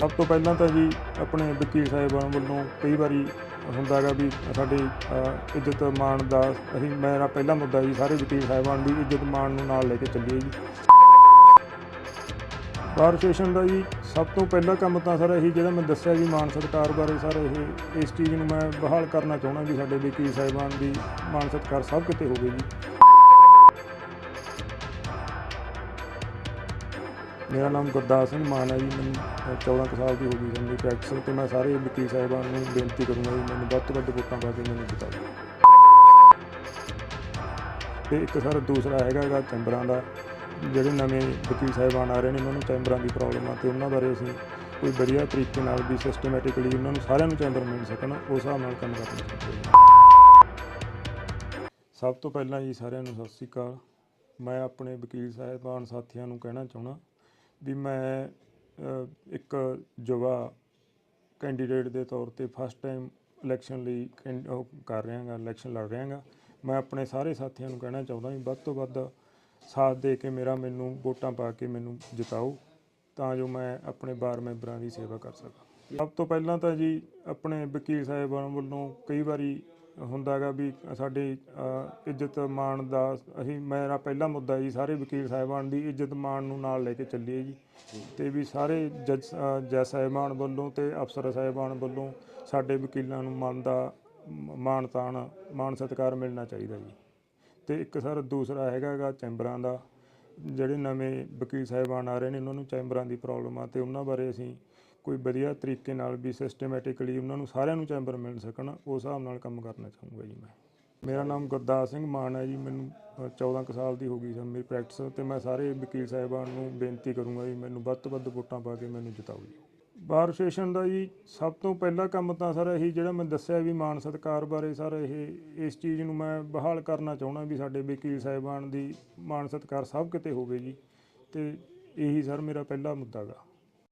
ਸਭ ਤੋਂ ਪਹਿਲਾਂ ਤਾਂ ਜੀ ਆਪਣੇ ਵਕੀਲ ਸਾਹਿਬਾਨ ਵੱਲੋਂ ਕਈ ਵਾਰੀ ਹੁੰਦਾ ਹੈਗਾ ਵੀ ਸਾਡੀ ਅ, ਇੱਜ਼ਤ ਮਾਣ ਦਾ ਅਸੀਂ ਮੇਰਾ ਪਹਿਲਾ ਮੁੱਦਾ ਜੀ ਸਾਰੇ ਵਕੀਲ ਸਾਹਿਬਾਨ ਦੀ ਇੱਜ਼ਤ ਮਾਣ ਨੂੰ ਨਾਲ ਲੈ ਕੇ ਚੱਲੀਏ ਜੀ। ਬਾਰ ਸਟੇਸ਼ਨ ਦਾ ਜੀ ਸਭ ਤੋਂ ਪਹਿਲਾ ਕੰਮ ਤਾਂ ਸਰ ਇਹੀ ਜਿਹੜਾ ਮੈਂ ਦੱਸਿਆ ਜੀ ਮਾਨ ਸਤਿਕਾਰ ਬਾਰੇ ਸਰ ਇਹ ਇਸ ਚੀਜ਼ ਨੂੰ ਮੈਂ ਬਹਾਲ ਕਰਨਾ ਚਾਹੁੰਦਾ ਵੀ ਸਾਡੇ ਵਕੀਲ ਸਾਹਿਬਾਨ ਦੀ ਮਾਨ ਸਤਿਕਾਰ ਸਭ ਕਿਤੇ ਹੋਵੇ ਜੀ। ਮੇਰਾ ਨਾਮ ਗੁਰਦਾਸ ਸਿੰਘ ਮਾਨ ਹੈ ਜੀ ਮੈਨੂੰ ਅ, 14 ਕੁ ਸਾਲ ਦੀ ਹੋ ਗਈ ਜਾਂਦੀ ਪ੍ਰੈਕਟਿਸ ਤੇ ਮੈਂ ਸਾਰੇ ਵਕੀਲ ਸਾਹਿਬਾਨ ਨੂੰ ਬੇਨਤੀ ਕਰੂੰਗਾ ਜੀ ਮੈਨੂੰ ਵੱਧ ਤੋਂ ਵੱਧ ਵੋਟਾਂ ਪਾ ਕੇ ਮੈਨੂੰ ਜਿਤਾਓ। ਤੇ ਇੱਕ ਸਰ ਦੂਸਰਾ ਹੈਗਾ ਹੈਗਾ ਚੈਂਬਰਾਂ ਦਾ ਜਿਹੜੇ ਨਵੇਂ ਵਕੀਲ ਸਾਹਿਬਾਨ ਆ ਰਹੇ ਨੇ ਉਹਨਾਂ ਨੂੰ ਚੈਂਬਰਾਂ ਦੀ ਪ੍ਰੋਬਲਮ ਆ ਤੇ ਉਹਨਾਂ ਬਾਰੇ ਅਸੀਂ ਕੋਈ ਵਧੀਆ ਤਰੀਕੇ ਨਾਲ ਵੀ ਸਿਸਟਮੈਟਿਕਲੀ ਉਹਨਾਂ ਨੂੰ ਸਾਰਿਆਂ ਨੂੰ ਚੈਂਬਰ ਮਿਲ ਸਕਣ ਉਸ ਹਿਸਾਬ ਨਾਲ ਕੰਮ ਕਰਨਾ ਚਾਹੀਦਾ ਸਭ ਤੋਂ ਪਹਿਲਾਂ ਜੀ ਸਾਰਿਆਂ ਨੂੰ ਸਤਿ ਸ੍ਰੀ ਅਕਾਲ। ਮੈਂ ਆਪਣੇ ਵਕੀਲ ਸਾਹਿਬਾਨ ਸਾਥੀਆਂ ਨੂੰ ਕਹਿਣਾ ਚਾਹੁੰਦਾ ਵੀ ਮੈਂ ਇੱਕ ਯੁਵਾ ਕੈਂਡੀਡੇਟ ਦੇ ਤੌਰ ਤੇ ਫਸਟ ਟਾਈਮ ਇਲੈਕਸ਼ਨ ਲਈ ਕੈਂ- ਉਹ ਕਰ ਰਿਹਾ ਇਲੈਕਸ਼ਨ ਲੜ ਰਿਹਾ ਮੈਂ ਆਪਣੇ ਸਾਰੇ ਸਾਥੀਆਂ ਨੂੰ ਕਹਿਣਾ ਚਾਹੁੰਦਾ ਵੀ ਵੱਧ ਤੋਂ ਵੱਧ ਸਾਥ ਦੇ ਕੇ ਮੇਰਾ ਮੈਨੂੰ ਵੋਟਾਂ ਪਾ ਕੇ ਮੈਨੂੰ ਜਿਤਾਓ, ਤਾਂ ਜੋ ਮੈਂ ਆਪਣੇ ਬਾਰ ਮੈਂਬਰਾਂ ਦੀ ਸੇਵਾ ਕਰ ਸਕਾਂ। ਸਭ ਤੋਂ ਪਹਿਲਾਂ ਤਾਂ ਜੀ, ਆਪਣੇ ਵਕੀਲ ਸਾਹਿਬਾਨ ਵੱਲੋਂ ਕਈ ਵਾਰੀ ਹੁੰਦਾ ਹੈਗਾ ਵੀ ਸਾਡੀ ਅ, ਇੱਜ਼ਤ ਮਾਣ ਦਾ ਅਸੀਂ ਮੇਰਾ ਪਹਿਲਾ ਮੁੱਦਾ ਜੀ ਸਾਰੇ ਵਕੀਲ ਸਾਹਿਬਾਨ ਦੀ ਇੱਜ਼ਤ ਮਾਣ ਨੂੰ ਨਾਲ ਲੈ ਕੇ ਚੱਲੀਏ ਜੀ। ਤੇ ਵੀ ਸਾਰੇ ਜੱਜ ਅ, ਜੱਜ ਸਾਹਿਬਾਨ ਵੱਲੋਂ ਤੇ ਅਫਸਰ ਸਾਹਿਬਾਨ ਵੱਲੋਂ ਸਾਡੇ ਵਕੀਲਾਂ ਨੂੰ ਮਨ ਦਾ ਮ- ਮਾਣ ਤਾਣ ਮਾਣ ਸਤਿਕਾਰ ਮਿਲਣਾ ਚਾਹੀਦਾ ਜੀ। ਤੇ ਇੱਕ ਸਰ ਦੂਸਰਾ ਹੈਗਾ ਹੈਗਾ ਚੈਂਬਰਾਂ ਦਾ ਜਿਹੜੇ ਨਵੇਂ ਵਕੀਲ ਸਾਹਿਬਾਨ ਆ ਰਹੇ ਨੇ ਉਹਨਾਂ ਨੂੰ ਚੈਂਬਰਾਂ ਦੀ ਪ੍ਰੋਬਲਮ ਆ ਤੇ ਉਹਨਾਂ ਬਾਰੇ ਅਸੀਂ ਕੋਈ ਵਧੀਆ ਤਰੀਕੇ ਨਾਲ ਵੀ ਸਿਸਟਮੈਟਿਕਲੀ ਉਹਨਾਂ ਨੂੰ ਸਾਰਿਆਂ ਨੂੰ ਚੈਂਬਰ ਮਿਲ ਸਕਣ ਉਸ ਹਿਸਾਬ ਨਾਲ ਕੰਮ ਕਰਨਾ ਚਾਹੂੰਗਾ ਜੀ ਮੈਂ। ਮੇਰਾ ਨਾਮ ਗੁਰਦਾਸ ਸਿੰਘ ਮਾਨ ਹੈ ਜੀ ਮੈਨੂੰ ਅ, 14 ਕੁ ਸਾਲ ਦੀ ਹੋ ਗਈ ਸਰ ਮੇਰੀ ਪ੍ਰੈਕਟਿਸ ਤੇ ਮੈਂ ਸਾਰੇ ਵਕੀਲ ਸਾਹਿਬਾਨ ਨੂੰ ਬੇਨਤੀ ਕਰੂੰਗਾ ਜੀ ਮੈਨੂੰ ਵੱਧ ਤੋਂ ਵੱਧ ਵੋਟਾਂ ਪਾ ਕੇ ਮੈਨੂੰ ਜਿਤਾਓ ਜੀ। ਬਾਰ ਸਟੇਸ਼ਨ ਦਾ ਜੀ ਸਭ ਤੋਂ ਪਹਿਲਾ ਕੰਮ ਤਾਂ ਸਰ ਇਹੀ ਜਿਹੜਾ ਮੈਂ ਦੱਸਿਆ ਵੀ ਮਾਨ ਸਤਿਕਾਰ ਬਾਰੇ ਸਰ ਇਹ ਇਸ ਚੀਜ਼ ਨੂੰ ਮੈਂ ਬਹਾਲ ਕਰਨਾ ਚਾਹੁੰਦਾ ਵੀ ਸਾਡੇ ਵਕੀਲ ਸਾਹਿਬਾਨ ਦੀ ਮਾਨ ਸਤਿਕਾਰ ਸਭ ਕਿਤੇ ਹੋਵੇ ਜੀ ਤੇ ਇਹੀ ਸਰ ਮੇਰਾ ਪਹਿਲਾ ਮੁੱਦਾ ਗਾ।